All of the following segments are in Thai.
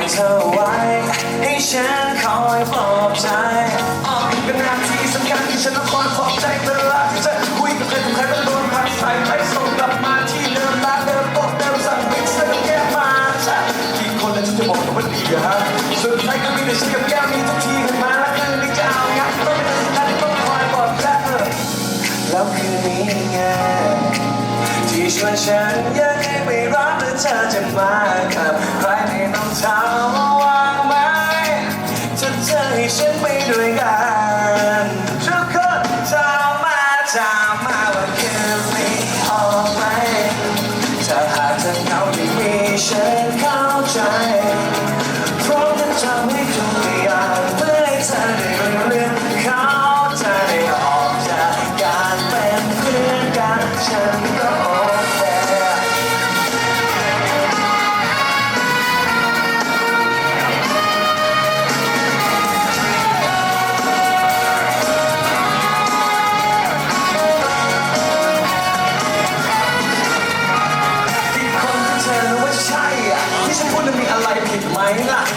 อยเธอไว้ ให้ฉันคอยปลอบ ฉันอยากให้ไม่รับและเธอจะมากับใครไม่ต้องถามาวางไหมจะเจอให้ฉันไปด้วยกันทุกคนถามมาถามมาว่าคืนนี้ออไหมถ้าหากเธอเหาไม่มีฉันเข้าใจพร้อมจะทำให้ทุกอย่างเพื่อให้เธอได้รู้ 买一个。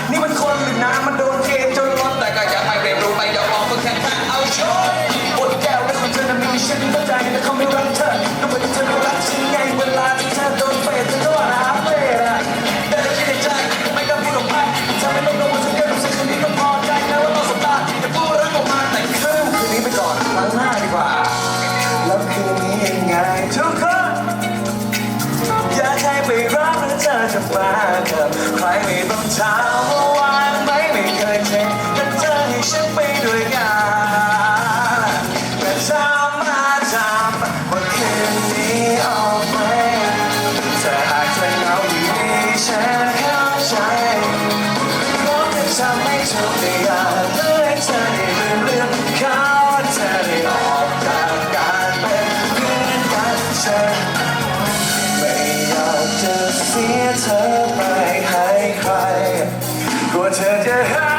ากมากับใครไม่ต้องถามว่าวางไหมไม่เคยเจ็บแต่เธอให้ฉันไปด้วยกันแต่ถามมาถามว่าคืนนี้ออกไหมแต่หากเธอเหงาอยู่ดีฉันเข้าใจเพราะเธอทำให้ทุกอยางเพื่อให้เธอได้ลืมเรื่องเขาเธอได้ออกจากการเป็นเพื่อนกันเธอ Just เสียเธอไปให้ใครกลัวเธอจะ